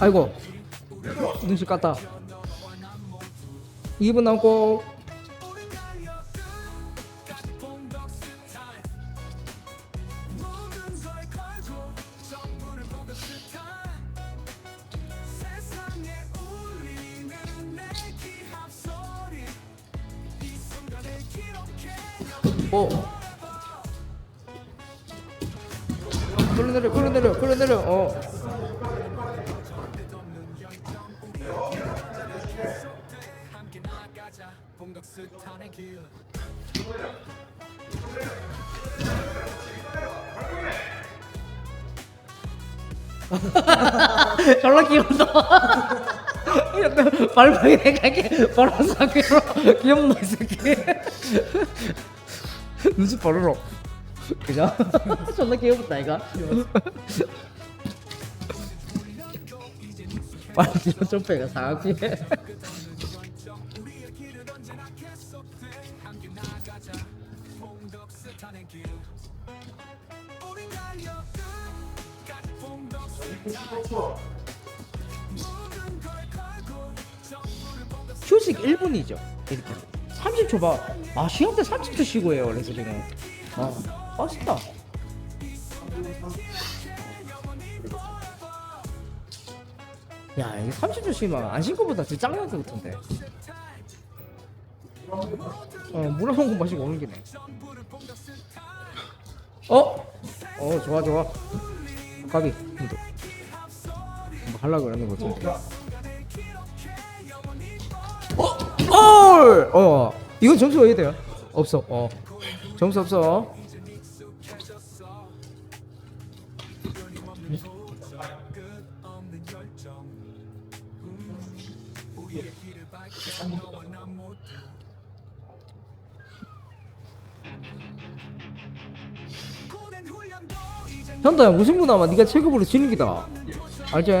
아이고 눈치 깠다. 2분 남고 오 끌어내려 끌어내려 끌어내려 어 졸라 귀엽다. 발목이 내가 바로 사기로 귀엽나 이 새끼. 눈치 바로로. 그죠? 존나 귀엽다 이거. 빨리 빼가 사기. 휴식 1분이죠. 이렇게. 30초 봐. 아, 시험 때 30초 쉬고 해요. 그래서 지금. 아, 맛있다. 야, 이게 30초 쉬면 안 쉰 거보다 더 짱날 것 같은데. 어, 물 한 모금 마시고 오는 기네. 어? 어, 좋아, 좋아. 까비. 힘도. 뭐 하려고 그러는 거 같은데. 어! 어! 어! 이건 점수 어디 돼요? 없어. 어. 점수 없어. 현다야 무슨 구나마 네가 체급으로 지는 기다. 알지?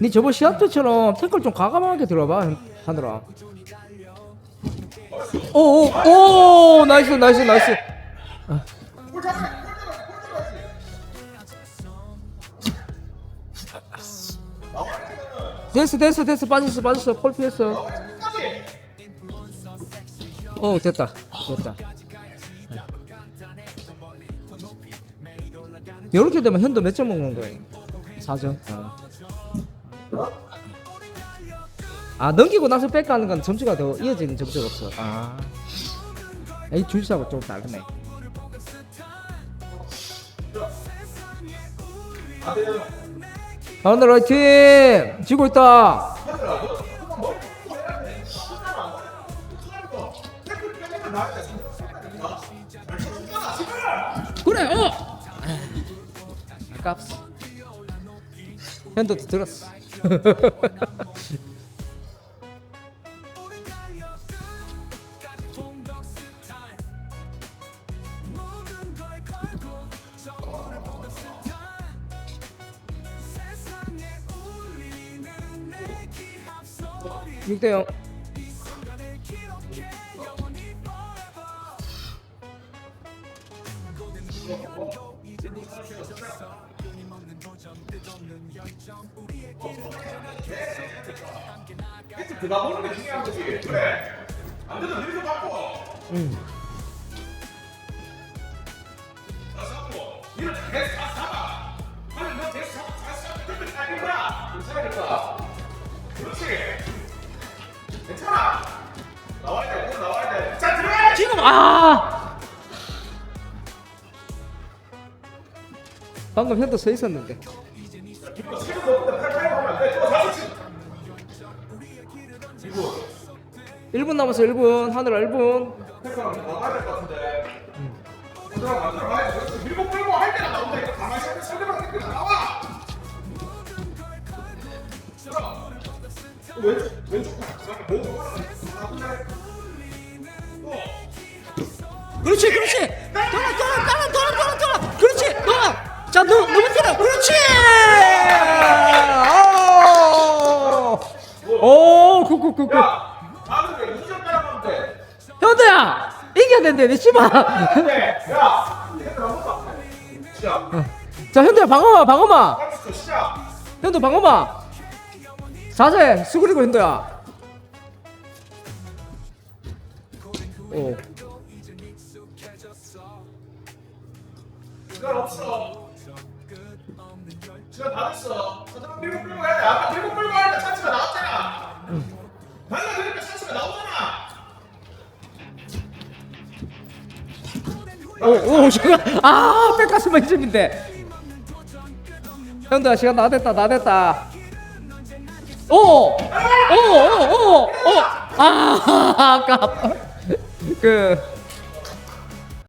니 저번 시합 때처럼 태클 좀 과감하게 들어봐 하느라 오오 오 나이스 나이스 나이스 아. 됐어 됐어 됐어. 빠졌어 빠졌어. 폴 피했어. 어 됐다. 됐다. 이렇게 되면 현도 몇 점 먹는 거예요? 4점? 어. 아 넘기고 나서 백가는 건 점수가 더 이어지는 점수가 없어. 아. 이 줄사하고 좀 다르네 하늘 화이팅 지고 있다. 그래 어! 아깝어 현도도 들었어 6대 0. 그나 보는 게 중요한 거지. 그래. 안 되면 여기서 바꿔. 응. 아 방금 현도 서 있었는데 이거 지금 너보다 팔팔 하면 안 돼. 또 다시 치. 이거 1분 남았어 1분 하늘 1분 색깔은 나가야 될것 같은데. 그럼 만들어 가야 돼. 밀고 끌고 할 때나 나온다. 이거 가만히 있으면 상대방 댓글 나와. 들어. 왼쪽 왼쪽 목. 그렇지 그렇지. 돌아 돌아 따라 돌아 돌아 돌아. 그렇지 돌아. 자 너, 넘어뜨려 그렇지. 오굿굿굿굿 야, 돼? 현도야 이겨야 된대 내 씨발. 야. 시작. 자 현도야 방어마 방어마 시작. 현도 방어마 자세 수그리고 현도야. 오 시간 없어. 시간 다 됐어. 잠깐 밀고 끌고 해야 돼. 아까 밀고 끌고 하니까 찬스가 나왔잖아. 방금 그러니까 찬스가 나오잖아. 오, 오, 시간, 아, 백가스만 있음인데. 형들아, 시간 다 됐다, 다 됐다. 오, 오, 오, 오, 오, 아, 아까 그